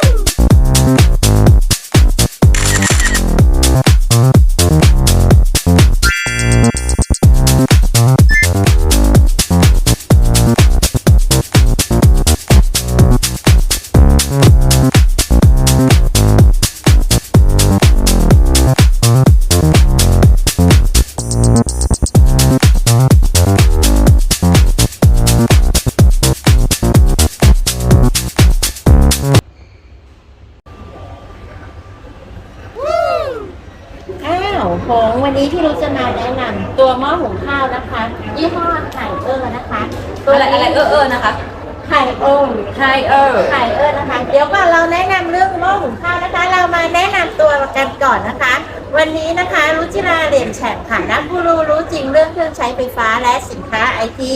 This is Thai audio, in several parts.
อ้าวของวันนี้ที่รู้จะมาแนะนำตัวหม้อหุงข้าวนะคะ ยี่ห้อไข่เออร์นะคะ ตัวอะไรนี้อะไรเออเออนะคะไข่เออร์ไทยเออไข่เออร์นะคะ เดี๋ยวก่อนเราแนะนำเรื่องหม้อหุงข้าวนะคะ เรามาแนะนำตัวกันก่อนนะคะ วันนี้นะคะรุจิราเหรียญแฉกค่ะนักกูรูรู้จริงเรื่องเครื่องใช้ไฟฟ้าและสินค้าไอที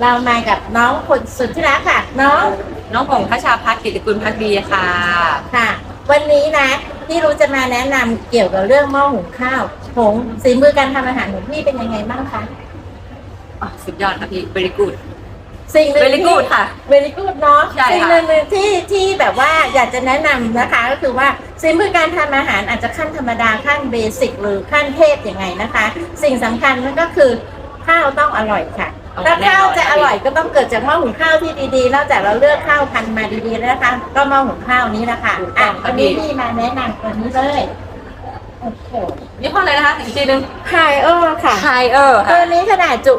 เรามากับน้องคนสุดที่รักค่ะ น้อง น้องผงพระชาพัฒน์กิติกุลพักดีค่ะ ค่ะวันนี้นะ ที่รู้จะมาแนะนำเกี่ยวกับเรื่องหม้อหุงข้าวผงสีมือการทำอาหารของพี่เป็นยังไงบ้างคะอ๋อสุดยอดค่ะพี่ very good สิ่งหนึ่ง very good ค่ะ เวลิกูดเนาะใช่ค่ะสิ่งหนึ่งที่ที่แบบว่าอยากจะแนะนำนะคะก็คือว่าสิ่งมือการทำอาหารอาจจะขั้นธรรมดาขั้นเบสิกหรือขั้นเทพยังไงนะคะ สิ่งสำคัญนั่นก็คือข้าวต้องอร่อยค่ะเอา ถ้าข้าวแน่นอนจะอร่อยก็ต้องเกิดจากหม้อหุงข้าวที่ดีๆ นอกจากเราเลือกข้าวพันธุ์มาดีๆแล้วนะคะ ก็หม้อหุงข้าวนี้นะคะถูกต้อะองค่ะวันนี้พี่พี่มาแนะนำตัวนี้เลยโอ้โหยี่ห้ออะไรนะคะอีกทีหนึงไฮเออร์ค่ะไทยเออตัค่ะ วนี้ขนาดจุ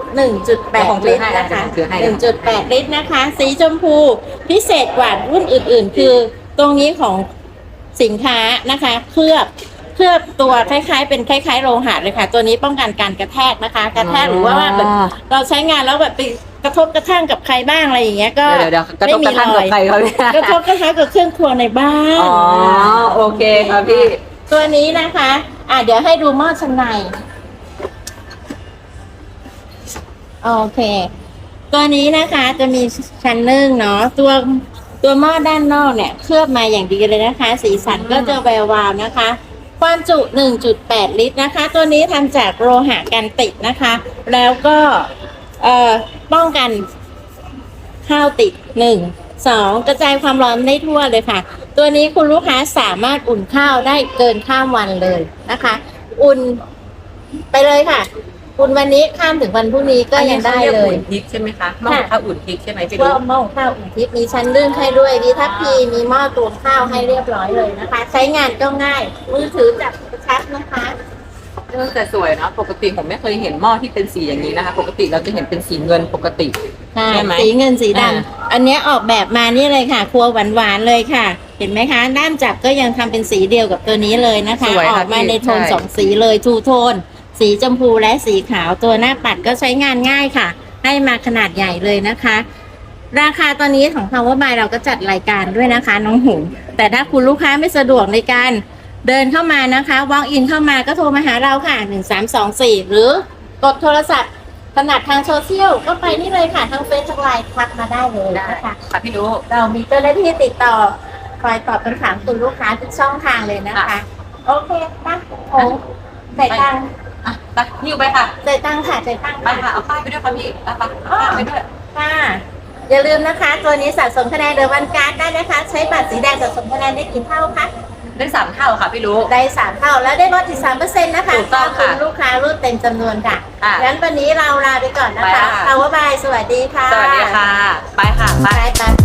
1.8 ลิตรนะคะถือให้นะ1.8 ลิตรนะคะ สีชมพูพิเศษกว่ารุ่นอื่นๆ คือตรงนี้ของสินค้านะคะ เคลือบ เคลือบตัวคล้ายๆ เป็นคล้ายๆโลหะเลยค่ะ ตัวนี้ป้องกันการกระแทกนะคะ กระแทกหรือว่าแบบเราใช้งานแล้วแบบไปกระทบกระทั่งกับใครบ้างอะไรอย่างเงี้ยก็เดี๋ยวเดี๋ยวกระทบกระทั่งกับใครเขาเนี่ยกระทบกระทั่งกับเครื่องครัวในบ้านอ๋อโอเคค่ะพี่ตัวนี้นะคะ อะเดี๋ยวให้ดูหม้อชั้นในโอเค ตัวนี้นะคะจะมีชั้นนึ่งเนาะตัวตัวหม้อด้านนอกเนี่ย เคลือบมาอย่างดีเลยนะคะ สีสันก็จะแวววาวนะคะ ความจุ 1.8 ลิตรนะคะ ตัวนี้ทำจากโลหะกันติดนะคะ แล้วก็เอ่อป้องกันข้าวติดหนึ่งสองกระจายความร้อนได้ทั่วเลยค่ะ ตัวนี้คุณลูกค้าสามารถอุ่นข้าวได้เกินข้ามวันเลยนะคะ อุ่นไปเลยค่ะ อุ่นวันนี้ข้ามถึงวันพรุ่งนี้ก็ยังได้เลยอุ่นพริกใช่ไหมคะหม้อหุงข้าวอุ่นพริกใช่ไหมพี่ว่าลูกหม้อหุงข้าวอุ่นทิพย์มีชั้นนึ่งให้ด้วยมีทัพพีมีหม้อตวงข้าวให้เรียบร้อยเลยนะคะ ใช้งานก็ง่าย มือถือจับกระชับนะคะเออแต่สวยเนาะปกติผมไม่เคยเห็นหม้อที่เป็นสีอย่างนี้นะคะ ปกติเราจะเห็นเป็นสีเงินปกติใช่ใช่ไหมสีเงินสีดอ่าำอันเนี้ยออกแบบมานี่เลยค่ะ ครัวหวานๆเลยค่ะ เห็นไหมคะ ด้ามจับก็ยังทำเป็นสีเดียวกับตัวนี้เลยนะคะสวยอค่ะอกมาพี่ในโทนใช่สองสีเลยทูโทน สีชมพูและสีขาวตัวหน้าปัดก็ใช้งานง่ายค่ะ ให้มาขนาดใหญ่เลยนะคะ ราคาตอนนี้ของ Power by เราก็จัดรายการด้วยนะคะน้องหงแต่ถ้าคุณลูกค้าไม่สะดวกในการเดินเข้ามานะคะ walk in เข้ามาก็โทรมาหาเราค่ะ 1324 หรือกดโทรศัพท์ถนัดทางโซเชียลก็ไปนี่เลยค่ะทางเฟซทางไลน์ทักมาได้เลยได้นะคะค่ะพี่ลูกเรามีเจ้าหน้าที่ติดต่อคอยตอบคำถามคุณลูกค้าทุกช่องทางเลยนะคะค่ะโอเคป่ะโอ้ใส่ตังค์ อะไปหิ้วไปค่ะใส่ตังค์ค่ะใส่ตังค์ไปค่ะค่ะเอาป้ายไปด้วยค่ะพี่ไปไปเอาป้ายไปด้วย ค่ะ อย่าลืมนะคะ ตัวนี้สะสมคะแนนเดอวันการ์ดได้นะคะ ใช้บัตรสีแดงสะสมคะแนนได้กี่เท่าคะได้สามเท่าค่ะพี่ลูกได้สามเท่าแล้วได้ลดอีกสามเปอร์เซ็นต์นะคะถูกต้องค่ะณลูกค้ารุ่นเต็มจำนวนค่ะค่ะงั้นวันนี้เราลาไปก่อนนะคะไปค่ะเอาว่าบายสวัสดีค่ะสวัสดีค่ะ ไปค่ะ ไปไปไปไปไปจ่ายเงินก่อนไปจ่ายตัเงิงนค์ก่จ่าอยนตังค์ไป